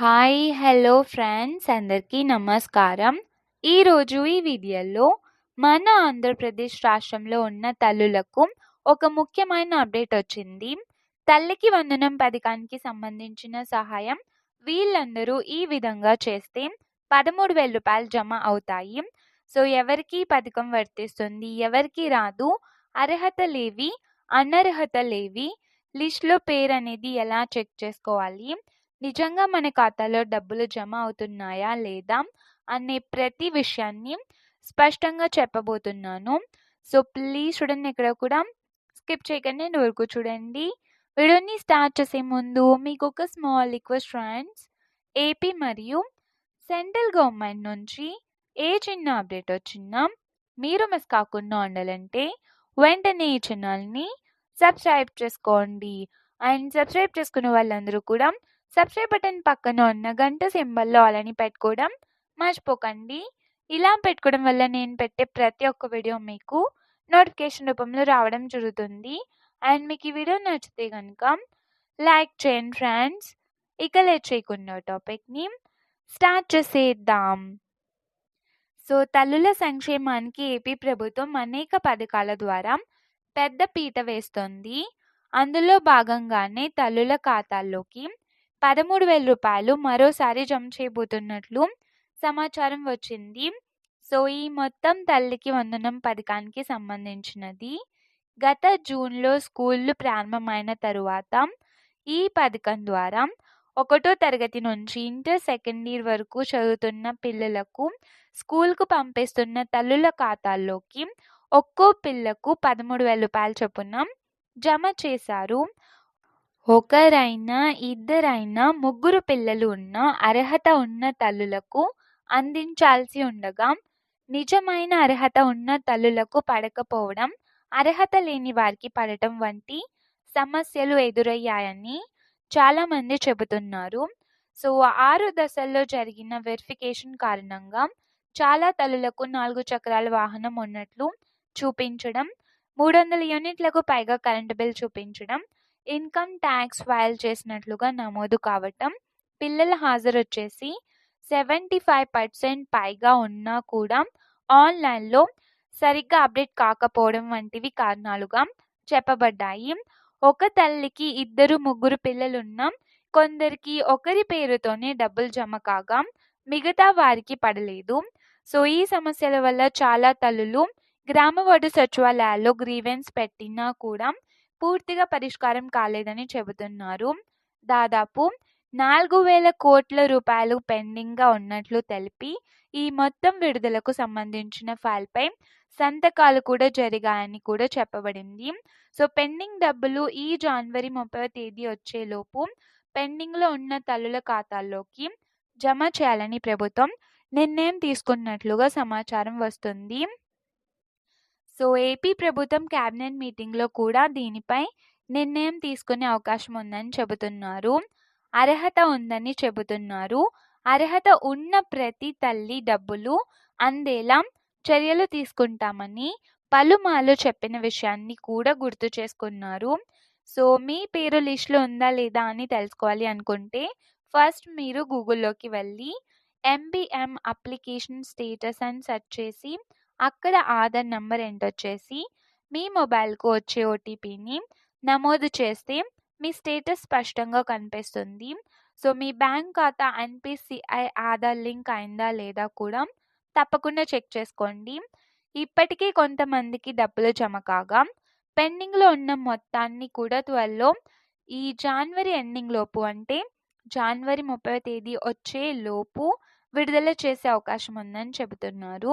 Hi! Hello friends అందరికీ నమస్కారం. ఈరోజు ఈ వీడియోలో మన ఆంధ్రప్రదేశ్ రాష్ట్రంలో ఉన్న తల్లులకు ఒక ముఖ్యమైన అప్డేట్ వచ్చింది. తల్లికి వందనం పథకానికి సంబంధించిన సహాయం వీళ్ళందరూ ఈ విధంగా చేస్తే పదమూడు వేల రూపాయలు జమ అవుతాయి. సో, ఎవరికి పథకం వర్తిస్తుంది? ఎవరికి రాదు? అర్హత లేవి అనర్హత లేవి లిస్ట్‌లో పేరనేది ఎలా చెక్ చేసుకోవాలి? నిజంగా మన ఖాతాలో డబ్బులు జమ అవుతున్నాయా? లేదా? అనే ప్రతి విషయాన్ని స్పష్టంగా చెప్పబోతున్నాను. సో, ప్లీజ్ చూడండి ఎక్కడ కూడా స్కిప్ చేయకండి ఎండ్ వరకు చూడండి. వీడియోని స్టార్ట్ చేసే ముందు మీకొక స్మాల్ రిక్వెస్ట్ ఫ్రెండ్స్. ఏపీ మరియు సెంట్రల్ గవర్నమెంట్ నుంచి ఏ చిన్న అప్డేట్ వచ్చినా మీరు మిస్ కాకుండా ఉండాలంటే వెంటనే ఈ ఛానల్‌ని సబ్స్క్రైబ్ చేసుకోండి. అండ్ సబ్స్క్రైబ్ చేసుకున్న వాళ్ళందరూ కూడా సబ్స్క్రైబ్ బటన్ పక్కన ఉన్న గంట సింబల్‌లో అలాని పెట్టుకోవడం మర్చిపోకండి. ఇలా పెట్టుకోవడం వల్ల నేను పెట్టే ప్రతి ఒక్క వీడియో మీకు నోటిఫికేషన్ రూపంలో రావడం జరుగుతుంది. అండ్ మీకు ఈ వీడియో నచ్చితే కనుక లైక్ చేయండి ఫ్రెండ్స్. ఇక లేట్ చేయకుండా టాపిక్‌ని స్టార్ట్ చేసేద్దాం. సో, తల్లుల సంక్షేమానికి ఏపీ ప్రభుత్వం అనేక పథకాల ద్వారా పెద్ద పీట వేస్తుంది అందులో భాగంగానే తల్లుల ఖాతాల్లోకి పదమూడు వేల రూపాయలు మరోసారి జమ చేయబోతున్నట్లు సమాచారం వచ్చింది. సో, ఈ మొత్తం తల్లికి వందనం పథకానికి సంబంధించినది. గత జూన్‌లో స్కూళ్ళు ప్రారంభమైన తరువాత ఈ పథకం ద్వారా ఒకటో తరగతి నుంచి ఇంటర్ సెకండ్ ఇయర్ వరకు చదువుతున్న పిల్లలకు స్కూల్కు పంపిస్తున్న తల్లుల ఖాతాల్లోకి ఒక్కో పిల్లకు పదమూడు వేల రూపాయలు చొప్పున జమ చేశారు. ఒకరైనా, ఇద్దరైనా, ముగ్గురు పిల్లలు ఉన్న అర్హత ఉన్న తల్లులకు అందించాల్సి ఉండగా, నిజమైన అర్హత ఉన్న తల్లులకు పడకపోవడం, అర్హత లేని వారికి పడటం వంటి సమస్యలు ఎదురయ్యాయని చాలామంది చెబుతున్నారు. సో, ఆరు దశల్లో జరిగిన వెరిఫికేషన్ కారణంగా చాలా తల్లులకు నాలుగు చక్రాల వాహనం ఉన్నట్లు చూపించడం, 300 యూనిట్లకు పైగా కరెంటు బిల్ చూపించడం, ఇన్కమ్ ట్యాక్స్ ఫైల్ చేసినట్లుగా నమోదు కావటం, పిల్లల హాజరొచ్చేసి 75% పైగా ఉన్నా కూడా ఆన్‌లైన్‌లో సరిగ్గా అప్డేట్ కాకపోవడం వంటివి కారణాలుగా చెప్పబడ్డాయి. ఒక తల్లికి ఇద్దరు, ముగ్గురు పిల్లలున్నా కొందరికి ఒకరి పేరుతోనే డబ్బులు జమ కాగా, మిగతా వారికి పడలేదు. సో, ఈ సమస్యల వల్ల చాలా తల్లులు గ్రామవార్డు సచివాలయాల్లో గ్రీవెన్స్ పెట్టినా కూడా పూర్తిగా పరిష్కారం కాలేదని చెబుతున్నారు. దాదాపు నాలుగు వేల కోట్ల రూపాయలు పెండింగ్‌గా ఉన్నట్లు తెలిపి, ఈ మొత్తం విడుదలకు సంబంధించిన ఫైల్‌పై సంతకాలు కూడా జరిగాయని కూడా చెప్పబడింది. సో, పెండింగ్ డబ్బులు ఈ జనవరి 30వ తేదీ వచ్చేలోపు పెండింగ్‌లో ఉన్న తల్లుల ఖాతాల్లోకి జమ చేయాలని ప్రభుత్వం నిర్ణయం తీసుకున్నట్లుగా సమాచారం వస్తుంది. సో, ఏపీ ప్రభుత్వం కేబినెట్ మీటింగ్‌లో కూడా దీనిపై నిర్ణయం తీసుకునే అవకాశం ఉందని చెబుతున్నారు. అర్హత ఉందని చెబుతున్నారు. అర్హత ఉన్న ప్రతి తల్లి డబ్బులు అందేలా చర్యలు తీసుకుంటామని పలుమార్లు చెప్పిన విషయాన్ని కూడా గుర్తు చేసుకున్నారు. సో, మీ పేరు లిస్ట్‌లో ఉందా లేదా అని తెలుసుకోవాలి అనుకుంటే ఫస్ట్ మీరు గూగుల్‌లోకి వెళ్ళి ఎంబీఎం అప్లికేషన్ స్టేటస్ అని సెర్చ్ చేసి అక్కడ ఆధార్ నంబర్ ఎంటర్ చేసి మీ మొబైల్‌కు వచ్చే ఓటీపీని నమోదు చేస్తే మీ స్టేటస్ స్పష్టంగా కనిపిస్తుంది. సో, మీ బ్యాంక్ ఖాతా ఎన్పిసిఐ ఆధార్ లింక్ అయిందా లేదా కూడా తప్పకుండా చెక్ చేసుకోండి. ఇప్పటికే కొంతమందికి డబ్బులు జమ కాగా, పెండింగ్‌లో ఉన్న మొత్తాన్ని కూడా త్వరలో ఈ జనవరి ఎండింగ్ లోపు అంటే జనవరి 30వ తేదీ వచ్చే లోపు విడుదల చేసే అవకాశం ఉందని చెబుతున్నారు.